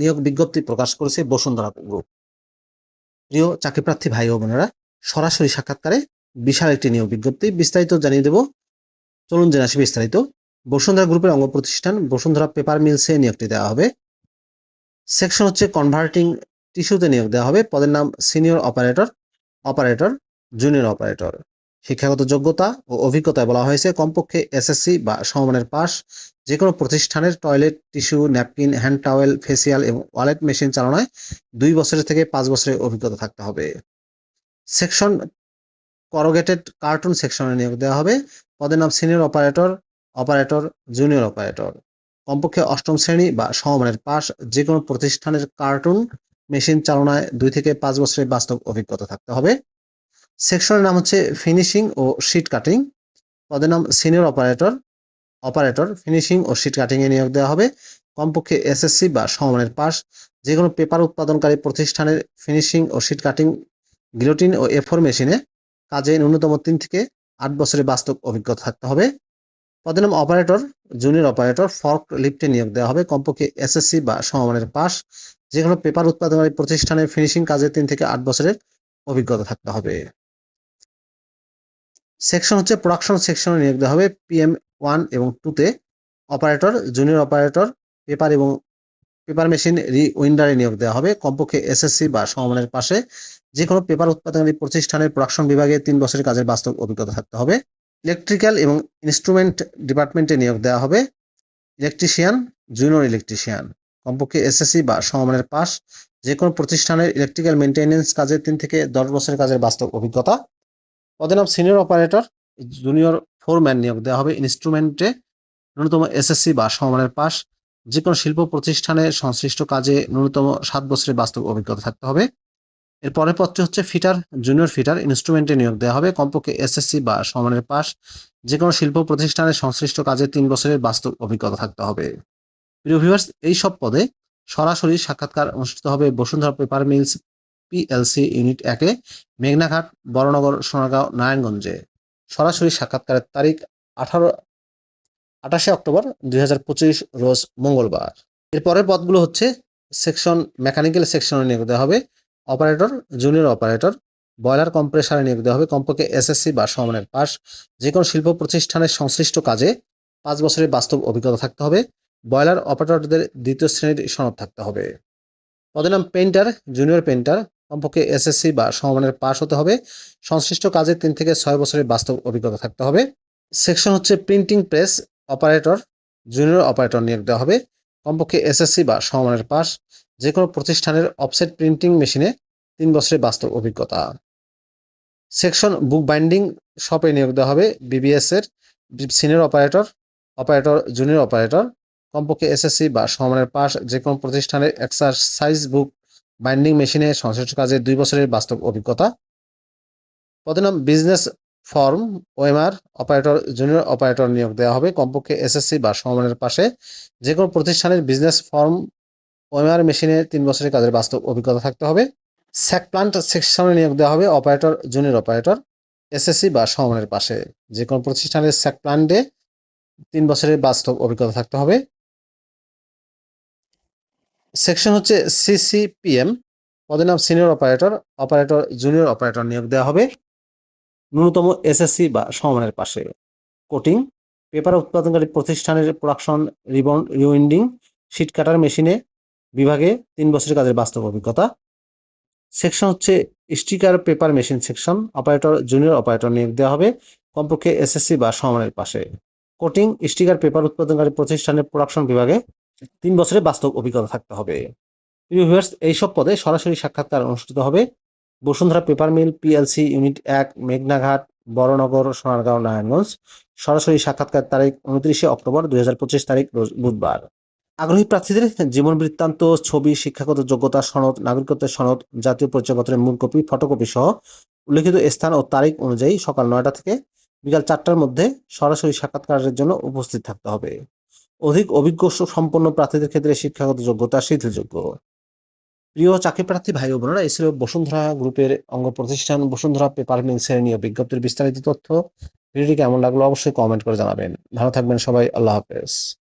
নিয়োগ বিজ্ঞপ্তি প্রকাশ করেছে বসুন্ধরা গ্রুপ। প্রিয় চাকরিপ্রার্থী ভাই ও বোনেরা, সরাসরি সাক্ষাৎকারে বিশাল একটি নিয়োগ বিজ্ঞপ্তি বিস্তারিত জানিয়ে দেব। চলুন জেনে আসি বিস্তারিত। বসুন্ধরা গ্রুপের অঙ্গ প্রতিষ্ঠান বসুন্ধরা পেপার মিলসে নিয়োগটি দেওয়া হবে। সেকশন হচ্ছে কনভার্টিং টিস্যুতে নিয়োগ দেওয়া হবে। পদের নাম senior operator operator, junior operator. শিক্ষাগত যোগ্যতা ও অভিজ্ঞতায় বলা হয়েছে, কমপক্ষে এসএসসি বা সমমানের পাস যে কোনো প্রতিষ্ঠানের toilet tissue napkin hand towel facial এবং ওয়ালেট মেশিন চালনায় দুই বছরের থেকে পাঁচ বছরের অভিজ্ঞতা থাকতে হবে। সেকশন করোগেটেড কার্টুন সেকশনে নিয়োগ দেওয়া হবে। পদের নাম senior operator operator junior operator কমপক্ষে অষ্টম শ্রেণি বা সমমানের পাস যে কোনো প্রতিষ্ঠানের কার্টুন মেশিন চালনায় দুই থেকে পাঁচ বছরের বাস্তব অভিজ্ঞতা থাকতে হবে। সেকশনের নাম হচ্ছে ফিনিশিং ও শিট কাটিং পদের নাম সিনিয়র অপারেটর অপারেটর ফিনিশিং ও শিট কাটিং এ নিয়োগ দেওয়া হবে। কমপক্ষে এসএসসি বা সমমানের পাস যে কোনো পেপার উৎপাদনকারী প্রতিষ্ঠানের ফিনিশিং ও শিট কাটিং গিলোটিন ও এফোর মেশিনে কাজে ন্যূনতম তিন থেকে আট বছরের বাস্তব অভিজ্ঞতা থাকতে হবে। পদের নাম অপারেটর জুনিয়র অপারেটর ফর্ক লিফটে নিয়োগ দেওয়া হবে। কমপক্ষে এসএসসি বা সমমানের পাস যে কোনো পেপার উৎপাদনকারী প্রতিষ্ঠানের ফিনিশিং কাজে তিন থেকে আট বছরের অভিজ্ঞতা থাকতে হবে। সেকশন হচ্ছে প্রোডাকশন সেকশনে নিয়োগ দেওয়া হবে। পিএম ওয়ান এবং টুতে অপারেটর জুনিয়র অপারেটর পেপার এবং পেপার মেশিন রি উইন্ডারে নিয়োগ দেওয়া হবে। কমপক্ষে এসএসসি বা সমমানের পাশে যে কোনো পেপার উৎপাদনকারী প্রতিষ্ঠানের প্রোডাকশন বিভাগে তিন বছরের কাজের বাস্তব অভিজ্ঞতা থাকতে হবে। ইলেকট্রিক্যাল এবং ইনস্ট্রুমেন্ট ডিপার্টমেন্টে নিয়োগ দেওয়া হবে। ইলেকট্রিশিয়ান জুনিয়র ইলেকট্রিশিয়ান কমপক্ষে এসএসসি বা সমমানের পাশ যে কোনো প্রতিষ্ঠানের ইলেকট্রিক্যাল মেনটেন্যান্স কাজে তিন থেকে দশ বছরের কাজের বাস্তব অভিজ্ঞতা পদের নাম সিনিয়র অপারেটর জুনিয়র ফোরম্যান নিয়োগ দেওয়া হবে ইনস্ট্রুমেন্টে ন্যূনতম এসএসসি বা সমমানের পাস যে কোনো শিল্প প্রতিষ্ঠানে সংশ্লিষ্ট কাজে ন্যূনতম সাত বছরের বাস্তব অভিজ্ঞতা থাকতে হবে। এর পরের পদটি হচ্ছে ফিটার জুনিয়র ফিটার ইনস্ট্রুমেন্টে নিয়োগ দেওয়া হবে। কমপক্ষে এসএসসি বা সমমানের পাস যে কোনো শিল্প প্রতিষ্ঠানে সংশ্লিষ্ট কাজে তিন বছরের বাস্তব অভিজ্ঞতা থাকতে হবে। প্রিয় এই সব পদে সরাসরি সাক্ষাৎকার অনুষ্ঠিত হবে Bashundhara paper mills PLC unit একে মেঘনাঘাট, বড়নগর, সোনারগাঁও, নারায়ণগঞ্জে। সরাসরি সাক্ষাৎকারের তারিখ আঠারো, আঠাশে অক্টোবর দুই হাজার পঁচিশ, রোজ মঙ্গলবার। এর পরের পদগুলো হচ্ছে সেকশন, মেকানিক্যাল সেকশনে নিয়োগ দেওয়া হবে, অপারেটর, জুনিয়র অপারেটর, বয়লার কম্প্রেসারে নিয়োগ দেওয়া হবে, কমপক্ষে এসএসসি বা সমানের পাস যে কোনো শিল্প প্রতিষ্ঠানের সংশ্লিষ্ট কাজে পাঁচ বছরের বাস্তব অভিজ্ঞতা থাকতে হবে। বয়লার অপারেটরদের দ্বিতীয় শ্রেণির সনদ থাকতে হবে। পদের নাম পেন্টার জুনিয়র পেইন্টার কমপক্ষে এসএসসি বা সমমানের পাস হতে হবে। সংশ্লিষ্ট কাজে তিন থেকে ছয় বছরের বাস্তব অভিজ্ঞতা থাকতে হবে। সেকশন হচ্ছে printing press operator, junior operator নিয়োগ দেওয়া হবে। কমপক্ষে এসএসসি বা সমমানের পাস যে কোনো প্রতিষ্ঠানের অফসেট প্রিন্টিং মেশিনে তিন বছরের বাস্তব অভিজ্ঞতা। সেকশন বুক বাইন্ডিং শপে নিয়োগ দেওয়া হবে। বিবিএস এর senior operator operator, junior operator. কমপক্ষে এসএসসি বা সমমানের পাস যে কোনো প্রতিষ্ঠানের এক্সারসাইজ বুক বাইন্ডিং মেশিনে সংশ্লিষ্ট কাজে দুই বছরের বাস্তব অভিজ্ঞতা। পদের নাম business form OMR operator junior operator নিয়োগ দেওয়া হবে। কমপক্ষে এসএসসি বা সমমানের পাশে যে কোনো প্রতিষ্ঠানের বিজনেস ফর্ম ওএমআর মেশিনে তিন বছরের কাজের বাস্তব অভিজ্ঞতা থাকতে হবে। স্যাক প্লান্ট সেকশনে নিয়োগ দেওয়া হবে অপারেটর জুনিয়র অপারেটর এসএসসি বা সমমানের পাশে। যে কোনো প্রতিষ্ঠানের স্যাক প্লান্টে তিন বছরের বাস্তব অভিজ্ঞতা থাকতে হবে। সেকশন হচ্ছে সিসিপিএম পদের নাম senior operator operator junior operator নিয়োগ দেওয়া হবে। ন্যূনতম এসএসসি বা সমমানের পাশে কোটিং পেপার উৎপাদনকারী প্রতিষ্ঠানের production ribbon rewinding sheet cutter মেশিনে বিভাগে তিন বছরের কাজের বাস্তব অভিজ্ঞতা। সেকশন হচ্ছে sticker paper machine section operator junior operator নিয়োগ দেওয়া হবে কমপক্ষে এসএসসি বা সমমানের পাশে। কোটিং স্টিকার পেপার উৎপাদনকারী প্রতিষ্ঠানের প্রোডাকশন বিভাগে তিন বছরের বাস্তব অভিজ্ঞতা থাকতে হবে। এইসব পদে সরাসরি সাক্ষাৎকার অনুষ্ঠিত হবে Bashundhara paper mill PLC unit এক, মেঘনাঘাট, বড়নগর, সোনারগাঁও, নারায়ণগঞ্জ। সরাসরি সাক্ষাৎকার তারিখ উনত্রিশে অক্টোবর দুই হাজার পঁচিশ তারিখ বুধবার। আগ্রহী প্রার্থীদের জীবন বৃত্তান্ত, ছবি, শিক্ষাগত যোগ্যতা, সনদ নাগরিকত্বের সনদ, জাতীয় পরিচয়পত্রের মূল কপি, ফটোকপি সহ উল্লেখিত স্থান ও তারিখ অনুযায়ী সকাল নয়টা থেকে বিকাল চারটার মধ্যে সরাসরি সাক্ষাৎকারের জন্য উপস্থিত থাকতে হবে। অধিক অভিজ্ঞ সম্পন্ন প্রার্থীদের ক্ষেত্রে শিক্ষাগত যোগ্যতা সিদ্ধযোগ্য। প্রিয় চাকরি প্রার্থী ভাই বোনেরা, এই ছিল বসুন্ধরা গ্রুপের অঙ্গ প্রতিষ্ঠান বসুন্ধরা পেপার মিল ও বিজ্ঞপ্তির বিস্তারিত তথ্য। ভিডিওটি কেমন লাগল অবশ্যই কমেন্ট করে জানাবেন। ভালো থাকবেন সবাই, আল্লাহ হাফেজ।